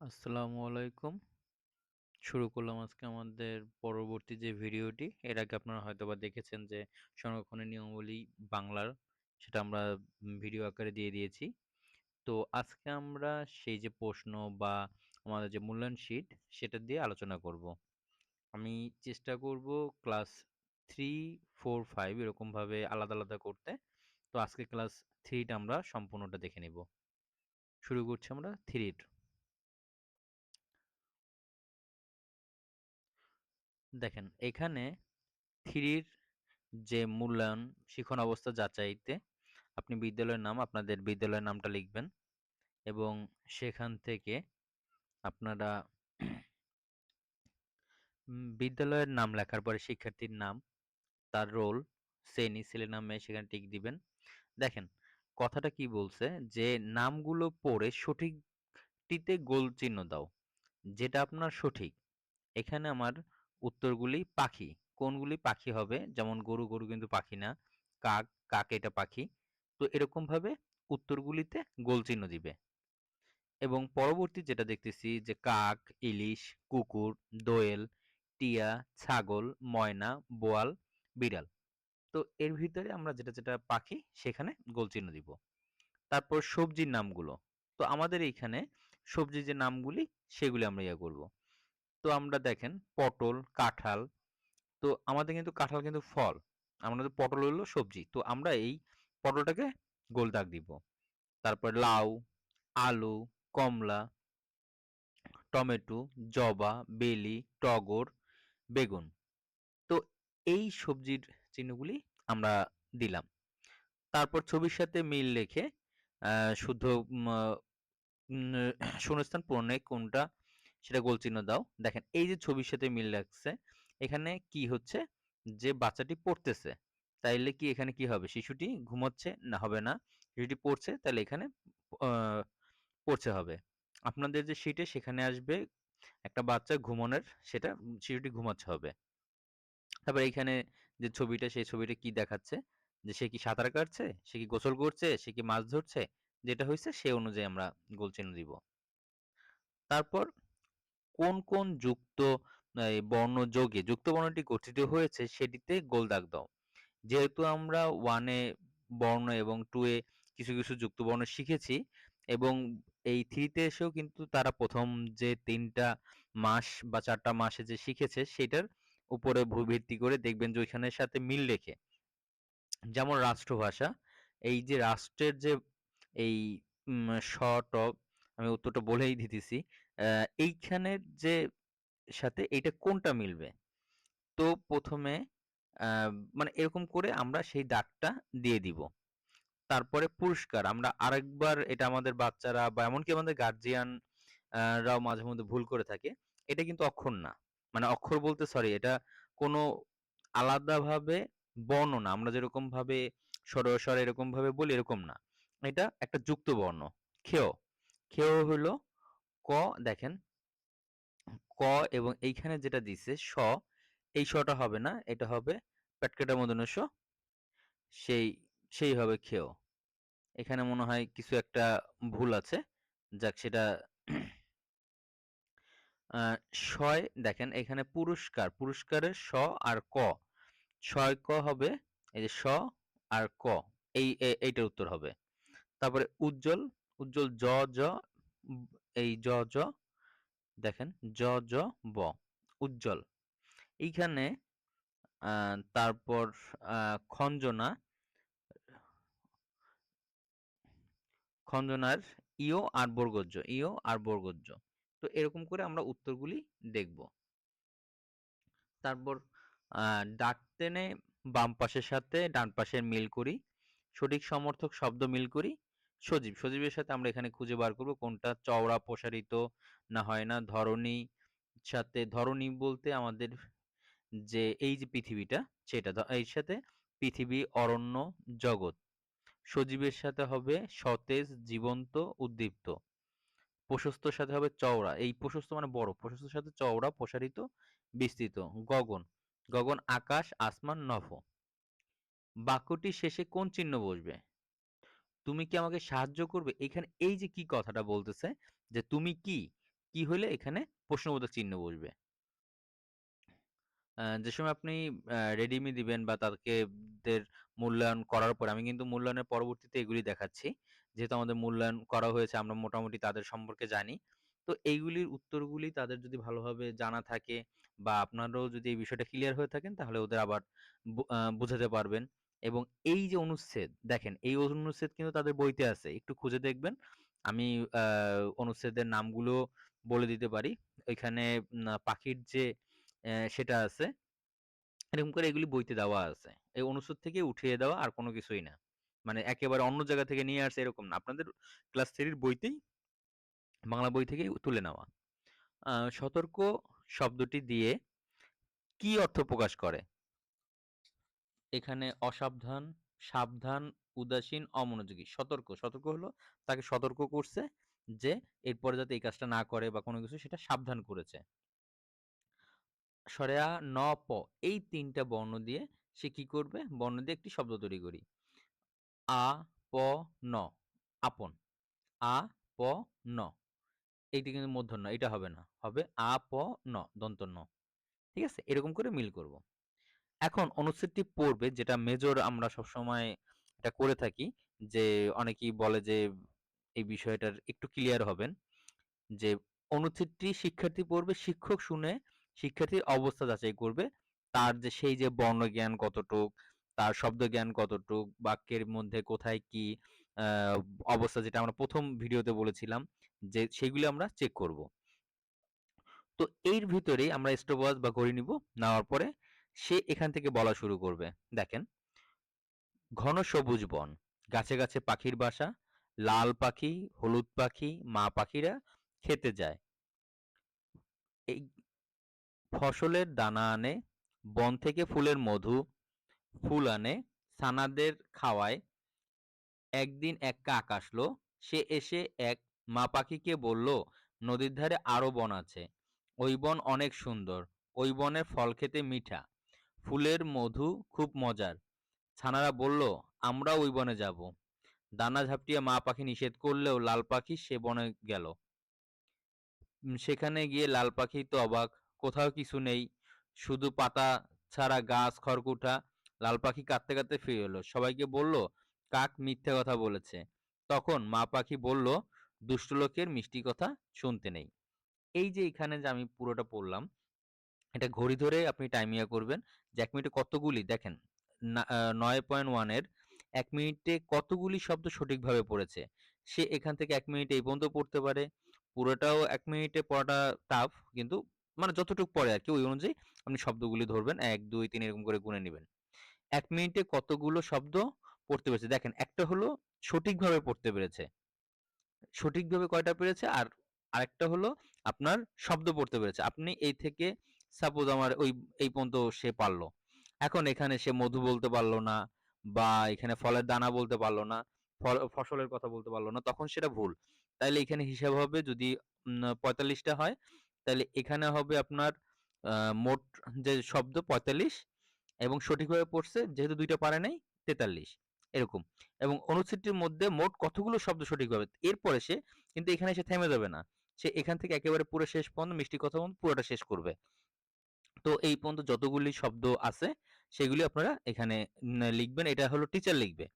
আসসালামু আলাইকুম। শুরু করলাম আজকে আমাদের পরবর্তী যে ভিডিওটি, এর আগে আপনারা হয়তোবা দেখেছেন যে সংরক্ষণের নিয়মাবলী বাংলার, সেটা আমরা ভিডিও আকারে দিয়ে দিয়েছি। তো আজকে আমরা সেই যে প্রশ্ন বা আমাদের যে মূল্যায়ন শিট সেটা দিয়ে আলোচনা করব। আমি চেষ্টা করব ক্লাস থ্রি ফোর ফাইভ এরকমভাবে আলাদা আলাদা করতে। তো আজকে ক্লাস থ্রিটা আমরা সম্পূর্ণটা দেখে নিব। শুরু করছি আমরা থ্রির দেখেন, এখানে থ্রির যে মূল্যায়ন, শিখন অবস্থা যাচাইতে আপনি বিদ্যালয়ের নাম, আপনাদের বিদ্যালয়ের নামটা লিখবেন এবং সেখান থেকে আপনারা বিদ্যালয়ের নাম লেখার পরে শিক্ষার্থীর নাম, তার রোল, শ্রেণি ছেলে নামে সেখানে টিক দিবেন। দেখেন, কথাটা কি বলছে? যে নামগুলো পড়ে সঠিকটিতে গোল চিহ্ন দাও, যেটা আপনার সঠিক। এখানে আমার উত্তরগুলি পাখি। কোনগুলি পাখি হবে? যেমন গরু গরু কিন্তু পাখি না। কাক কাক এটা পাখি। তো এরকম ভাবে উত্তরগুলিতে গোল চিহ্ন দিবে। এবং পরবর্তী যেটা দেখতেছি যে কাক, ইলিশ, কুকুর, দোয়েল, টিয়া, ছাগল, ময়না, বোয়াল, বিড়াল। তো এর ভিতরে আমরা যেটা যেটা পাখি সেখানে গোল চিহ্ন দিব। তারপর সবজির নামগুলো। তো আমাদের এইখানে সবজির যে নামগুলি সেগুলি আমরা ইয়া করব। তো আমরা দেখেন পটল, কাঁঠাল, তো আমাদের কিন্তু কাঁঠাল কিন্তু ফল। আমাদের পটল হলো সবজি। তো আমরা এই পটলটাকে গোল দাগ দিব। তারপর লাউ, আলু, কমলা, টমেটো, জবা, বেলি, টগর, বেগুন। তো এই সবজির চিহ্নগুলি আমরা দিলাম। তারপর ছবির সাথে মিল রেখে শুদ্ধ শূন্যস্থান পূরণে কোনটা সেটা গোল চিহ্ন দাও। দেখেন, এই যে ছবির সাথে মিল রাখছে, এখানে কি হচ্ছে? যে বাচ্চাটি পড়তেছে, তাইলে কি এখানে কি হবে? শিশুটি ঘুমাচ্ছে? না, হবে না। শিশুটি পড়ছে তাহলে এখানে পড়ছে হবে। আপনাদের যে শিটে সেখানে আসবে একটা বাচ্চা ঘুমানোর, সেটা শিশুটি ঘুমাচ্ছে হবে। তারপর এইখানে যে ছবিটা, সেই ছবিটা কি দেখাচ্ছে? যে সে কি সাঁতার কাটছে? সে কি গোসল করছে? সে কি মাছ ধরছে? যেটা হয়েছে সে অনুযায়ী আমরা গোল চিহ্ন দিব। তারপর কোন কোন যুক্ত বর্ণ যোগে যুক্ত বর্ণটি গঠিত হয়েছে সেটিতে গোল দাগ দাও। যেহেতু আমরা ওয়ানে বর্ণ এবং টু এ কিছু কিছু যুক্ত বর্ণ শিখেছি এবং এই থ্রিতে এসেও কিন্তু তারা প্রথম যে তিনটা মাস বা চারটা মাসে যে শিখেছে সেটার উপরে ভিত্তি করে দেখবেন যে ওইখানের সাথে মিল রেখে। যেমন রাষ্ট্রভাষা, এই যে রাষ্ট্রের যে এই শ টপ আমি উত্তরটা বলেই দিতেছি এইখানের যে সাথে এইটা কোনটা মিলবে? তো প্রথমে মানে এরকম করে আমরা সেই দাগটা দিয়ে দিব। তারপরে পুরস্কার, আমরা আরেকবার এটা আমাদের বাচ্চারা বা এমনকি আমাদের গার্জিয়ান রাও মাঝে মধ্যে ভুল করে থাকে। এটা কিন্তু অক্ষর না। মানে অক্ষর বলতে সরি এটা কোনো আলাদাভাবে বর্ণ না। আমরা যেরকম ভাবে স্বর এরকম ভাবে বলি, এরকম না। এটা একটা যুক্ত বর্ণ। খেয় খেয় হলো ক, দেখেন। ক এবং এইখানে যেটা দিছে, স, এই শটা হবে না, এটা হবে প্যাটকেটা মদন স, সেই সেই হবে খেয় এখানে মনে হয় কিছু একটা ভুল আছে, যাক সেটা ছয় দেখেন, এখানে পুরস্কার পুরস্কারের স আর ক। ছয় ক হবে, এই যে স আর ক, এই এইটার উত্তর হবে। তারপরে উজ্জ্বল উজ্জ্বল জ জ এই জ জ, দেখেন জ জ, ব, উজ্জ্বল। এইখানে তারপর খঞ্জনা, খঞ্জনার ইও আর বর্গজ্য ইও আর বর্গজ্য। তো এরকম করে আমরা উত্তরগুলি দেখব। তারপর ডাক টেনে বাম পাশের সাথে ডান পাশের মিল করি, সঠিক সমর্থক শব্দ মিল করি সজীব, সজীবের সাথে আমরা এখানে খুঁজে বার করব কোনটা চওড়া প্রসারিত না হয় না। ধরনী সাথে ধরনী বলতে আমাদের যে এই যে পৃথিবীটা সেটা এর সাথে পৃথিবী, অরণ্য, জগৎ। সজীবের সাথে হবে সতেজ, জীবন্ত, উদ্দীপ্ত। প্রশস্তর সাথে হবে চওড়া। এই প্রশস্ত মানে বড় প্রশস্তর সাথে চওড়া, প্রসারিত, বিস্তৃত। গগন গগন আকাশ, আসমান, নভ। বাক্যটি শেষে কোন চিহ্ন বসবে? তুমি কি আমাকে সাহায্য করবে? এখানে এই যে কি কথাটা বলতেছে, যে তুমি কি কি হলে এখানে প্রশ্নবোধক চিহ্ন বসবে? যে সময় আপনি রেডিমি দিবেন বা তাদেরকে দের মূল্যায়ন করার পর, আমি কিন্তু মূল্যায়নের পরবর্তীতে এগুলি দেখাচ্ছি। যেহেতু আমাদের মূল্যায়ন করা হয়েছে, আমরা মোটামুটি তাদের সম্পর্কে জানি। তো এইগুলির উত্তরগুলি তাদের যদি ভালোভাবে জানা থাকে বা আপনারও যদি এই বিষয়টা ক্লিয়ার হয়ে থাকেন, তাহলে ওদের আবার বোঝাতে পারবেন। এবং এই যে অনুচ্ছেদ, দেখেন এই অনুচ্ছেদ কিন্তু তাদের বইতে আছে, একটু খুঁজে দেখবেন। আমি অনুচ্ছেদের নামগুলো বলে দিতে পারি। এখানে পাখির যে সেটা আছে। এরকম করে এগুলি বইতে দেওয়া আছে। এই অনুচ্ছেদ থেকে উঠিয়ে দেওয়া আর কোনো কিছুই না। মানে একেবারে অন্য জায়গা থেকে নিয়ে আসে এরকম না। আপনাদের ক্লাস থ্রির বইতেই বাংলা বই থেকেই তুলে নেওয়া। সতর্ক শব্দটি দিয়ে কি অর্থ প্রকাশ করে? এখানে অসাবধান, সাবধান, উদাসীন, অমনোযোগী। সতর্ক সতর্ক হলো তাকে সতর্ক করছে যে এরপরে যাতে এই কাজটা না করে বা কোনো কিছু সেটা সাবধান করেছে। সরেয়া ন প, এই তিনটা বর্ণ দিয়ে সে কি করবে? বর্ণ দিয়ে একটি শব্দ তৈরি করি। আ, প, ন, আপন। আ, প, ন। এইটা কিন্তু মূর্ধন্য এটা হবে না। হবে আ, প, ন দন্ত ন ঠিক আছে? এরকম করে মিল করব। এখন অনুচ্ছেদটি পড়বে, যেটা মেজর আমরা সবসময় এটা করে থাকি, যে অনেকেই বলে যে এই বিষয়টার একটু ক্লিয়ার হবেন, যে অনুচ্ছেদটি শিক্ষার্থী পড়বে, শিক্ষক শুনে শিক্ষার্থীর অবস্থা যাচাই করবে, তার যে সেই যে বর্ণ জ্ঞান কতটুক, তার শব্দ জ্ঞান কতটুক, বাক্যের মধ্যে কোথায় কি অবস্থা যেটা আমরা প্রথম ভিডিওতে বলেছিলাম, যে সেগুলি আমরা চেক করব। তো এর ভিতরেই আমরা স্টপওয়াচ বা ঘড়ি নিব, নেওয়ার পরে সে এখান থেকে বলা শুরু করবে। দেখেন, ঘন সবুজ বন, গাছে গাছে পাখির বাসা, লাল পাখি, হলুদ পাখি, মা পাখিরা খেতে যায়। এই ফসলের দানা আনে, বন থেকে ফুলের মধু, ফুল আনে, সানাদের খাওয়ায়। একদিন এক কাক আসলো, সে এসে এক মা পাখিকে বলল, নদীর ধারে আরও বন আছে। ওই বন অনেক সুন্দর, ওই বনের ফল খেতে মিঠা। ফুলের মধু খুব মজার। ছানারা বলল আমরা ওই বনে যাব। দানা ঝাপটিয়ে মা পাখি নিষেধ করলেও লাল পাখি সে বনে গেল। সেখানে গিয়ে লাল পাখি তো অবাক, কোথাও কিছু নেই। শুধু পাতা ছাড়া গাছ, খড়কুটা, লাল পাখি কাঁদতে কাঁদতে ফিরে এলো। সবাইকে বলল, কাক মিথ্যে কথা বলেছে। তখন মা পাখি বলল, দুষ্ট লোকের মিষ্টি কথা শুনতে নেই। এই যে এখানে যে আমি পুরোটা পড়লাম, এটা ঘড়ি ধরে আপনি টাইমিয়া করবেন। যে এক মিনিটে কতগুলি দেখেন নয় পয়েন্ট ওয়ানের এক মিনিটে কতগুলি শব্দ সঠিকভাবে পড়েছে, সে এখান থেকে এক মিনিটে এই পর্যন্ত পড়তে পারে, পুরোটাও এক মিনিটে পড়াটা টাফ কিন্তু মানে যতটুকু পড়ে আর কি ওই অনুযায়ী আপনি শব্দগুলি ধরবেন, এক, দুই, তিন এরকম করে গুনে নেবেন। এক মিনিটে কতগুলো শব্দ পড়তে পেরেছে, দেখেন একটা হলো সঠিকভাবে পড়তে পেরেছে, সঠিকভাবে কয়টা পেরেছে আর আরেকটা হলো আপনার শব্দ পড়তে পেরেছে, আপনি এই থেকে সাপোজ আমার ওই, এই পর্যন্ত সে পারল। এখন এখানে সে মধু বলতে পারল না বা এখানে ফলের দানা বলতে পারল না ফসলের কথা বলতে পারল না, তখন সেটা ভুল। তাইলে এখানে হিসাব হবে যদি পঁয়তাল্লিশটা হয় তাহলে এখানে হবে আপনার মোট যে শব্দ পঁয়তাল্লিশ এবং সঠিকভাবে পড়ছে যেহেতু দুইটা পারে নাই, তেতাল্লিশ, এরকম। এবং অনুচ্ছেদটির মধ্যে মোট কতগুলো শব্দ সঠিকভাবে এরপরে সে কিন্তু এখানে সে থেমে যাবে না। সে এখান থেকে একেবারে পুরো শেষ পর্যন্ত মিষ্টি কথা পর্যন্ত পুরোটা শেষ করবে। তো এই পর্যন্ত যতগুলি শব্দ আছে, সেগুলি আপনারা এখানে লিখবেন। এটা হলো টিচার লিখবে।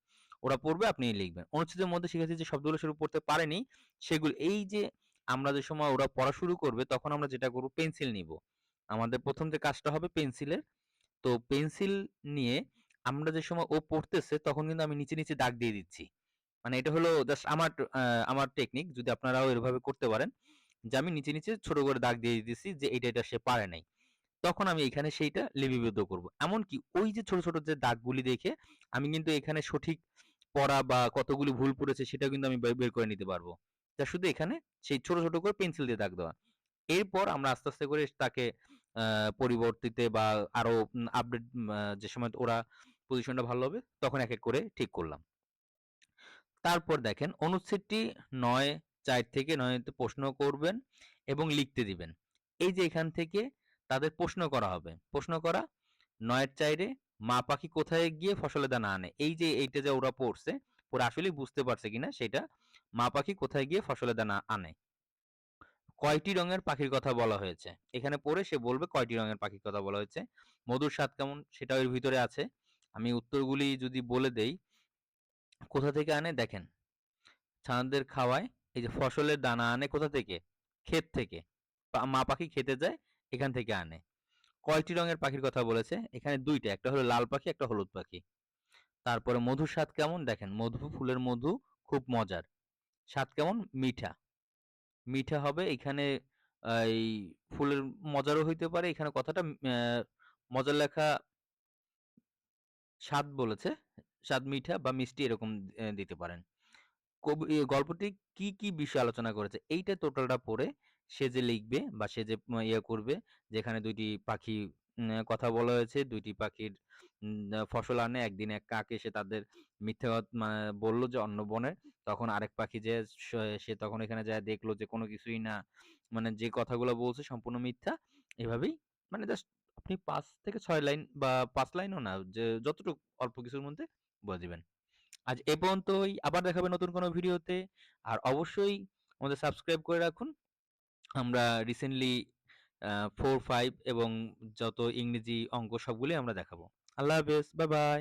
ওরা পড়বে, আপনি লিখবেন। অনুচ্ছেদের মধ্যে শিখেছি যে শব্দগুলো শুরু পড়তে পারেনি, সেগুলো, এই যে আমরা যে সময় ওরা পড়া শুরু করবে, তখন আমরা যেটা করব, পেন্সিল নিব। আমাদের প্রথম যে কাজটা হবে পেন্সিলের। তো পেন্সিল নিয়ে আমরা যে সময় ও পড়তেছে, তখন কিন্তু আমি নিচে নিচে দাগ দিয়ে দিচ্ছি। মানে এটা হলো জাস্ট আমার আমার টেকনিক যদি আপনারাও এভাবে করতে পারেন, যে আমি নিচে নিচে ছোট করে দাগ দিয়ে দিচ্ছি যে এটা এটা সে পারে নাই। তখন আমি এখানে সেইটা লিপিবদ্ধ করব। এমনকি ওই যে ছোট ছোট যে দাগগুলি দেখে আমি কিন্তু এখানে সঠিক পড়া বা কতগুলি ভুল পড়েছে সেটা কিন্তু আমি বের করে নিতে পারব। তা শুধু এখানে সেই ছোট ছোট করে পেন্সিল দিয়ে দাগ দেওয়া। এরপর আমরা আস্তে আস্তে করে তাকে পরিবর্তিতে বা আরও আপডেট যে সময় ওরা পজিশনটা ভালো হবে তখন এক এক করে ঠিক করলাম। তারপর দেখেন অনুচ্ছেদটি নয় চার থেকে নয়তে প্রশ্ন করবেন এবং লিখতে দিবেন। এই যে এখান থেকে তাদের প্রশ্ন করা হবে। প্রশ্ন করা, নয়ের চাইরে মা পাখি কোথায় গিয়ে ফসলের দানা আনে? এই যে এইটা যে ওরা পড়ছে, ওরা আসলে বুঝতে পারছে কিনা, সেটা মা পাখি কোথায় গিয়ে ফসলের দানা আনে? কয়টি রঙের পাখির কথা বলা হয়েছে? এখানে পড়ে সে বলবে কয়টি রঙের পাখির কথা বলা হয়েছে। মধুর স্বাদ কেমন? সেটাও এর ভিতরে আছে। আমি উত্তরগুলি যদি বলে দেই, কোথা থেকে আনে? দেখেন, ছানাদের খাওয়ায় এই যে ফসলের দানা আনে কোথা থেকে? ক্ষেত থেকে। মা পাখি খেতে যায় এখান থেকে আনে। কয়টি রঙের পাখির কথা বলেছে? এখানে দুইটা, একটা হলো লাল পাখি, একটা হলুদ পাখি। তারপরে মধুর স্বাদ কেমন? দেখেন, মধু, ফুলের মধু খুব মজার। স্বাদ কেমন? মিঠা। মিঠা হবে এখানে এই ফুলের মজারও হইতে পারে। এখানে কথাটা মজার লেখা স্বাদ বলেছে। স্বাদ মিঠা বা মিষ্টি এরকম দিতে পারেন। কবি গল্পটি কি কি বিষয় আলোচনা করেছে? এইটা টোটালটা পড়ে সে যে লিখবে বা সে যে ইয়ে করবে, যেখানে দুইটি পাখি কথা বলা হয়েছে, দুইটি পাখির ফসল আনে, একদিন এক কাক এসে তাদের মিথ্যে বলল যে অন্য বনে তখন আরেক পাখি যে সে তখন এখানে যায়, দেখল যে কোনো কিছুই না মানে যে কথাগুলো বলছে সম্পূর্ণ মিথ্যা, এভাবেই মানে জাস্ট আপনি পাঁচ থেকে ছয় লাইন বা পাঁচ লাইনও না, যে যতটুকু অল্প কিছুর মধ্যে বলে দিবেন। আজ এ পর্যন্তই, আবার দেখাবে নতুন কোনো ভিডিওতে। আর অবশ্যই আমাদের সাবস্ক্রাইব করে রাখুন। আমরা রিসেন্টলি ফোর ফাইভ এবং যত ইংরেজি অঙ্ক সবগুলোই আমরা দেখাবো। আল্লাহ হাফেজ বাই বাই